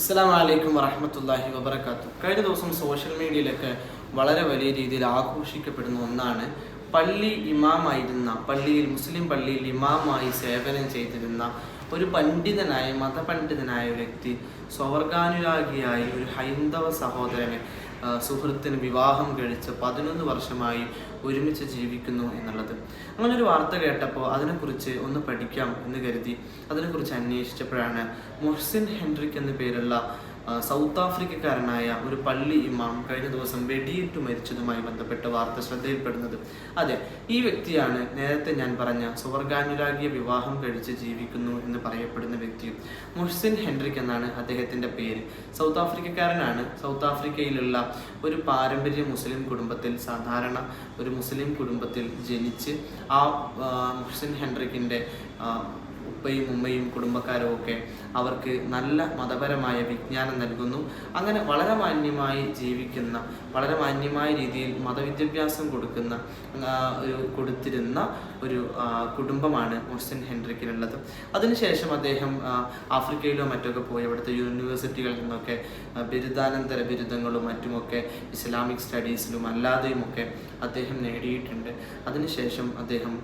അസ്സാം വലൈക്കും വറഹമത്തല്ലാഹി വബർക്കാത്തു കഴിഞ്ഞ ദിവസം സോഷ്യൽ മീഡിയയിലൊക്കെ വളരെ വലിയ രീതിയിൽ ആഘോഷിക്കപ്പെടുന്ന ഒന്നാണ് പള്ളി ഇമാമായിരുന്ന പള്ളിയിൽ മുസ്ലിം പള്ളിയിൽ ഇമാമായി സേവനം ചെയ്തിരുന്ന ഒരു പണ്ഡിതനായ മതപണ്ഡിതനായ വ്യക്തി സ്വർഗാനുരാഗിയായി ഒരു ഹൈന്ദവ സഹോദരനെ സുഹൃത്തിന് വിവാഹം കഴിച്ച് പതിനൊന്ന് വർഷമായി ഒരുമിച്ച് ജീവിക്കുന്നു എന്നുള്ളത്. അങ്ങനെ ഒരു വാർത്ത കേട്ടപ്പോൾ അതിനെക്കുറിച്ച് ഒന്ന് പഠിക്കാം എന്ന് കരുതി. അതിനെക്കുറിച്ച് അന്വേഷിച്ചപ്പോഴാണ് മൊഹ്സിൻ ഹെൻറിക് എന്ന പേരുള്ള സൗത്ത് ആഫ്രിക്കക്കാരനായ ഒരു പള്ളി ഇമാം കഴിഞ്ഞ ദിവസം വെടിയേറ്റു മരിച്ചതുമായി ബന്ധപ്പെട്ട വാർത്ത ശ്രദ്ധയിൽപ്പെടുന്നത്. അതെ ഈ വ്യക്തിയാണ് നേരത്തെ ഞാൻ പറഞ്ഞ സുവർഗാനുരാഗിയ വിവാഹം കഴിച്ച് ജീവിക്കുന്നു എന്ന് പറയപ്പെടുന്ന വ്യക്തി മുഹ്സിൻ ഹെൻറിക് എന്നാണ് അദ്ദേഹത്തിന്റെ പേര്. സൗത്ത് ആഫ്രിക്കക്കാരനാണ്. സൗത്ത് ആഫ്രിക്കയിലുള്ള ഒരു പാരമ്പര്യ മുസ്ലിം കുടുംബത്തിൽ സാധാരണ ഒരു മുസ്ലിം കുടുംബത്തിൽ ജനിച്ച് ആ മുഹ്സിൻ ഹെൻറിക്കിന്റെ ആ, ഉപ്പയും ഉമ്മയും കുടുംബക്കാരും ഒക്കെ അവർക്ക് നല്ല മതപരമായ വിജ്ഞാനം നൽകുന്നു. അങ്ങനെ വളരെ മാന്യമായി ജീവിക്കുന്ന വളരെ മാന്യമായ രീതിയിൽ മതവിദ്യാഭ്യാസം കൊടുക്കുന്ന ഒരു കൊടുത്തിരുന്ന ഒരു കുടുംബമാണ് മുഹ്സിൻ ഹെൻറിക്കിനുള്ളത്. അതിനുശേഷം അദ്ദേഹം ആഫ്രിക്കയിലോ മറ്റൊക്കെ പോയി അവിടുത്തെ യൂണിവേഴ്സിറ്റികളിൽ നിന്നൊക്കെ ബിരുദാനന്തര ബിരുദങ്ങളും മറ്റുമൊക്കെ ഇസ്ലാമിക് സ്റ്റഡീസിലും അല്ലാതെയും ഒക്കെ അദ്ദേഹം നേടിയിട്ടുണ്ട്. അതിനുശേഷം അദ്ദേഹം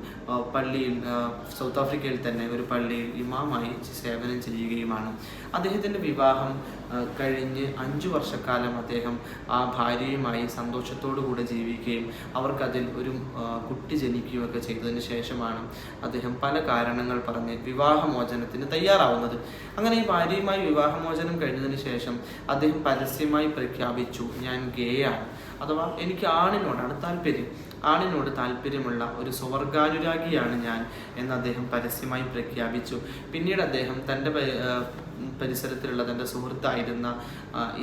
പള്ളിയിൽ സൗത്ത് ആഫ്രിക്കയിൽ തന്നെ ഒരു പള്ളിയിൽ ഇമാമായി സേവനം ചെയ്യുകയുമാണ്. അദ്ദേഹത്തിന്റെ വിവാഹം കഴിഞ്ഞ് അഞ്ചു വർഷക്കാലം അദ്ദേഹം ആ ഭാര്യയുമായി സന്തോഷത്തോടു കൂടെ ജീവിക്കുകയും അവർക്കതിൽ ഒരു കുട്ടി ജനിക്കുകയൊക്കെ ചെയ്തതിന് ശേഷമാണ് അദ്ദേഹം പല കാരണങ്ങൾ പറഞ്ഞ് വിവാഹമോചനത്തിന് തയ്യാറാവുന്നത്. അങ്ങനെ ഈ ഭാര്യയുമായി വിവാഹമോചനം കഴിഞ്ഞതിന് ശേഷം അദ്ദേഹം പരസ്യമായി പ്രഖ്യാപിച്ചു ഞാൻ ഗേ ആണ് അഥവാ എനിക്ക് ആണിനോടാണ് താല്പര്യം ആണിനോട് താല്പര്യമുള്ള ഒരു സ്വർഗാനുരാഗിയാണ് ഞാൻ എന്ന് അദ്ദേഹം പരസ്യമായി പ്രഖ്യാപിച്ചു. പിന്നീട് അദ്ദേഹം തന്റെ പരിസരത്തിലുള്ള തന്റെ സുഹൃത്തായിരുന്ന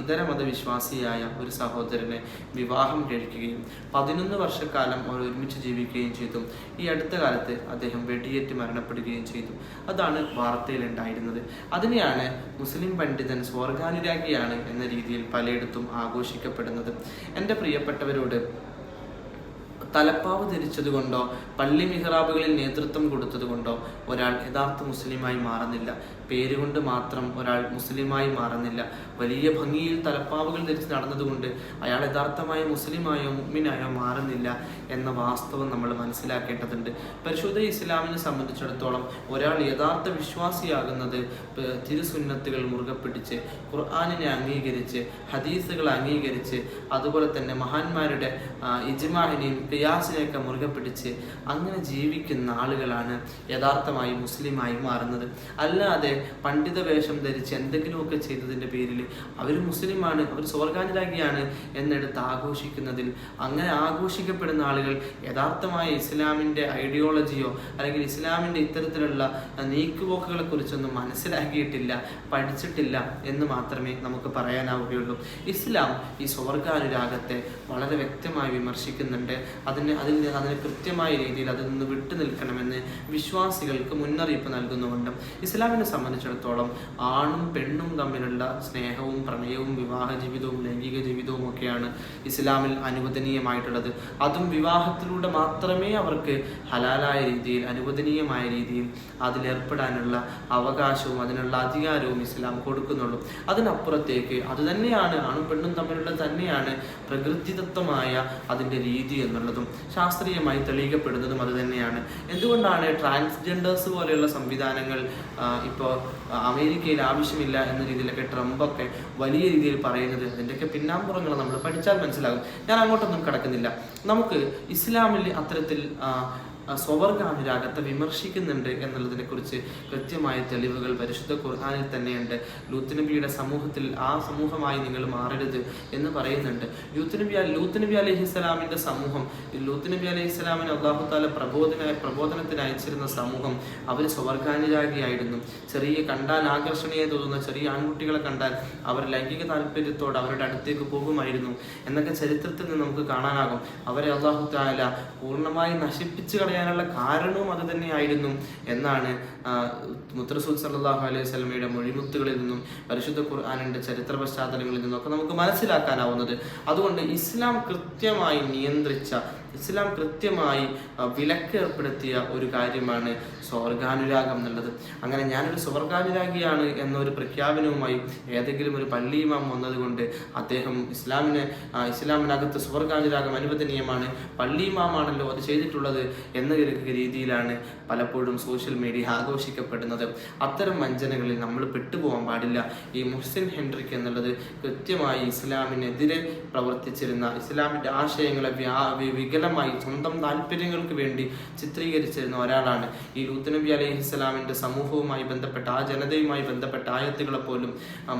ഇതര മതവിശ്വാസിയായ ഒരു സഹോദരനെ വിവാഹം കഴിക്കുകയും പതിനൊന്ന് വർഷക്കാലം അവർ ഒരുമിച്ച് ജീവിക്കുകയും ചെയ്തു. ഈ അടുത്ത കാലത്ത് അദ്ദേഹം വെടിയേറ്റ് മരണപ്പെടുകയും ചെയ്തു. അതാണ് വാർത്തയിൽ ഉണ്ടായിരുന്നത് അതിനെയാണ് മുസ്ലിം പണ്ഡിതൻ സ്വർഗാനുരാഗിയാണ് എന്ന രീതിയിൽ പലയിടത്തും ആഘോഷിക്കപ്പെടുന്നത്. എന്റെ പ്രിയപ്പെട്ടവരോട് തലപ്പാവ് ധരിച്ചതുകൊണ്ടോ പള്ളി മിഹ്റാബുകളിൽ നേതൃത്വം കൊടുത്തതുകൊണ്ടോ ഒരാൾ യഥാർത്ഥ മുസ്ലിമായി മാറുന്നില്ല. പേരുകൊണ്ട് മാത്രം ഒരാൾ മുസ്ലിമായി മാറുന്നില്ല. വലിയ ഭംഗിയിൽ തലപ്പാവുകൾ ധരിച്ച് നടന്നതുകൊണ്ട് അയാൾ യഥാർത്ഥമായ മുസ്ലിമായോ മുഗ്മിനായോ മാറുന്നില്ല എന്ന വാസ്തവം നമ്മൾ മനസ്സിലാക്കേണ്ടതുണ്ട്. പരിശുദ്ധ ഇസ്ലാമിനെ സംബന്ധിച്ചിടത്തോളം ഒരാൾ യഥാർത്ഥ വിശ്വാസിയാകുന്നത് തിരുസുന്നത്തുകൾ മുറുകെ പിടിച്ച് ഖുർആാനിനെ അംഗീകരിച്ച് ഹദീസുകൾ അംഗീകരിച്ച് അതുപോലെ തന്നെ മഹാന്മാരുടെ ഇജ്മാഹിനെയും ഖിയാസിനെയൊക്കെ മുറുകെ പിടിച്ച് അങ്ങനെ ജീവിക്കുന്ന ആളുകളാണ് യഥാർത്ഥമായി മുസ്ലിമായി മാറുന്നത്. അല്ലാതെ പണ്ഡിത വേഷം ധരിച്ച് എന്തെങ്കിലുമൊക്കെ ചെയ്തതിന്റെ പേരിൽ അവർ മുസ്ലിമാണ് അവർ സ്വർഗാനുരാഗിയാണ് എന്നെടുത്ത് ആഘോഷിക്കുന്നതിൽ. അങ്ങനെ ആഘോഷിക്കപ്പെടുന്ന ആളുകൾ യഥാർത്ഥമായ ഇസ്ലാമിന്റെ ഐഡിയോളജിയോ അല്ലെങ്കിൽ ഇസ്ലാമിന്റെ ഇത്തരത്തിലുള്ള നീക്കുപോക്കുകളെ കുറിച്ചൊന്നും മനസ്സിലാക്കിയിട്ടില്ല പഠിച്ചിട്ടില്ല എന്ന് മാത്രമേ നമുക്ക് പറയാനാവുകയുള്ളൂ. ഇസ്ലാം ഈ സ്വർഗാനുരാഗത്തെ വളരെ വ്യക്തമായി വിമർശിക്കുന്നുണ്ട്. അതിന് അതിൽ നിന്ന് അതിന് കൃത്യമായ രീതിയിൽ അതിൽ നിന്ന് വിട്ടു നിൽക്കണമെന്ന് വിശ്വാസികൾക്ക് മുന്നറിയിപ്പ് നൽകുന്നുകൊണ്ടും ഇസ്ലാമിനെ സംബന്ധിച്ചിടത്തോളം ആണും പെണ്ണും തമ്മിലുള്ള സ്നേഹവും പ്രണയവും വിവാഹ ജീവിതവും ലൈംഗിക ജീവിതവും ഒക്കെയാണ് ഇസ്ലാമിൽ അനുവദനീയമായിട്ടുള്ളത്. അതും വിവാഹത്തിലൂടെ മാത്രമേ അവർക്ക് ഹലാലായ രീതിയിൽ അനുവദനീയമായ രീതിയിൽ അതിലേർപ്പെടാനുള്ള അവകാശവും അതിനുള്ള അധികാരവും ഇസ്ലാം കൊടുക്കുന്നുള്ളൂ. അതിനപ്പുറത്തേക്ക് അതുതന്നെയാണ് ആണും പെണ്ണും തമ്മിലുള്ള തന്നെയാണ് പ്രകൃതിദത്തമായ അതിന്റെ രീതി എന്നുള്ളതും ശാസ്ത്രീയമായി തെളിയിക്കപ്പെടുന്നതും അതുതന്നെയാണ് എന്തുകൊണ്ടാണ് ട്രാൻസ്ജെൻഡേഴ്സ് പോലെയുള്ള സംവിധാനങ്ങൾ ഇപ്പോൾ അമേരിക്കയിൽ ആവശ്യമില്ല എന്ന രീതിയിലൊക്കെ ട്രംപൊക്കെ വലിയ രീതിയിൽ പറയുന്നത്? അതിന്റെയൊക്കെ പിന്നാമ്പുറങ്ങൾ നമ്മൾ പഠിച്ചാൽ മനസ്സിലാകും. ഞാൻ അങ്ങോട്ടൊന്നും കിടക്കുന്നില്ല. നമുക്ക് ഇസ്ലാമിൽ അത്തരത്തിൽ സ്വവർഗാനുരാഗത്തെ വിമർശിക്കുന്നുണ്ട് എന്നുള്ളതിനെ കുറിച്ച് കൃത്യമായ തെളിവുകൾ പരിശുദ്ധ ഖുർഹാനിൽ തന്നെയുണ്ട്. ലൂത്ത് നബിയുടെ സമൂഹത്തിൽ ആ സമൂഹമായി നിങ്ങൾ മാറരുത് എന്ന് പറയുന്നുണ്ട്. ലൂത്ത് നബി ലൂത്ത് നബി സമൂഹം ലൂത്ത് നബി അലൈഹി സ്വലാമിന് അള്ളാഹു താല പ്രബോധന പ്രബോധനത്തിന് അയച്ചിരുന്ന സമൂഹം അവർ സ്വവർഗാനുരാഗിയായിരുന്നു ചെറിയ കണ്ടാൽ ആകർഷണീയ തോന്നുന്ന ചെറിയ ആൺകുട്ടികളെ കണ്ടാൽ അവർ ലൈംഗിക താല്പര്യത്തോടെ അവരുടെ അടുത്തേക്ക് പോകുമായിരുന്നു. എന്നൊക്കെ ചരിത്രത്തിൽ നിന്ന് നമുക്ക് കാണാനാകും. അവരെ അള്ളാഹു താല പൂർണമായി നശിപ്പിച്ചു കളയാനുള്ള കാരണവും അത് തന്നെയായിരുന്നു എന്നാണ് മുത്തറസൂൽ സല്ലാഹു അലൈഹി സ്വലമയുടെ മൊഴിമുത്തുകളിൽ നിന്നും പരിശുദ്ധ ഖുർആാനിന്റെ ചരിത്ര പശ്ചാത്തലങ്ങളിൽ ഒക്കെ നമുക്ക് മനസ്സിലാക്കാനാവുന്നത്. അതുകൊണ്ട് ഇസ്ലാം കൃത്യമായി നിയന്ത്രിച്ച ഇസ്ലാം കൃത്യമായി വിലക്ക് ഏർപ്പെടുത്തിയ ഒരു കാര്യമാണ് സ്വർഗാനുരാഗം എന്നുള്ളത്. അങ്ങനെ ഞാനൊരു സ്വർഗാനുരാഗിയാണ് എന്നൊരു പ്രഖ്യാപനവുമായി ഏതെങ്കിലും ഒരു പള്ളി ഇമാം വന്നതുകൊണ്ട് അദ്ദേഹം ഇസ്ലാമിന് ഇസ്ലാമിനകത്ത് സ്വർഗാനുരാഗം അനുവദനീയമാണ് പള്ളി ഇമാമാണല്ലോ അത് ചെയ്തിട്ടുള്ളത് എന്ന രീതിയിലാണ് പലപ്പോഴും സോഷ്യൽ മീഡിയ ആഘോഷിക്കപ്പെടുന്നത്. അത്തരം വഞ്ചനകളിൽ നമ്മൾ പെട്ടുപോകാൻ പാടില്ല. ഈ മുഹ്സിൻ ഹെൻറിക്ക് എന്നുള്ളത് കൃത്യമായി ഇസ്ലാമിനെതിരെ പ്രവർത്തിച്ചിരുന്ന ഇസ്ലാമിന്റെ ആശയങ്ങളെ വ്യാ വി- വികലമായി സ്വന്തം താല്പര്യങ്ങൾക്ക് വേണ്ടി ചിത്രീകരിച്ചിരുന്ന ഒരാളാണ്. ഈ ലൂത്ത് നബി അലൈഹി ഇസ്ലാമിന്റെ സമൂഹവുമായി ബന്ധപ്പെട്ട ആ ജനതയുമായി ബന്ധപ്പെട്ട ആയത്തുകളെ പോലും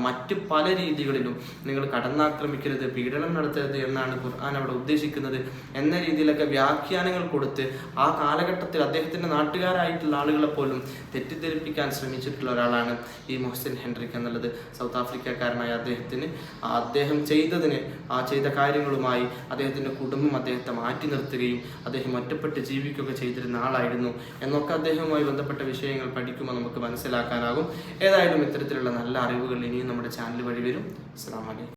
മറ്റു പല രീതികളിലും നിങ്ങൾ കടന്നാക്രമിക്കരുത് പീഡനം നടത്തരുത് എന്നാണ് ഖുർആൻ അവിടെ ഉദ്ദേശിക്കുന്നത് എന്ന രീതിയിലൊക്കെ വ്യാഖ്യാനങ്ങൾ കൊടുത്ത് ആ കാലഘട്ടത്തിൽ അദ്ദേഹത്തിന്റെ നാട്ടുകാരായിട്ടുള്ള ആളുകളെ പോലും തെറ്റിദ്ധരിപ്പിക്കാൻ ശ്രമിച്ചിട്ടുള്ള ഒരാളാണ് ഈ മൊഹസിൻ ഹെൻറിക് എന്നുള്ളത്. സൗത്ത് ആഫ്രിക്കക്കാരനായ അദ്ദേഹത്തിന് അദ്ദേഹം ചെയ്തതിന് ആ ചെയ്ത കാര്യങ്ങളുമായി അദ്ദേഹത്തിന്റെ കുടുംബം അദ്ദേഹത്തെ മാറ്റി നിർത്തുകയും അദ്ദേഹം ഒറ്റപ്പെട്ട് ജീവിക്കുകയൊക്കെ ചെയ്തിരുന്ന ആളായിരുന്നു. എന്നൊക്കെ അദ്ദേഹവുമായി ബന്ധപ്പെട്ട വിഷയങ്ങൾ പഠിക്കുമ്പോൾ നമുക്ക് മനസ്സിലാക്കാനാകും. ഏതായാലും ഇത്തരത്തിലുള്ള നല്ല അറിവുകൾ ഇനിയും നമ്മുടെ ചാനൽ വഴി വരും. അസ്സാം വലൈക്കും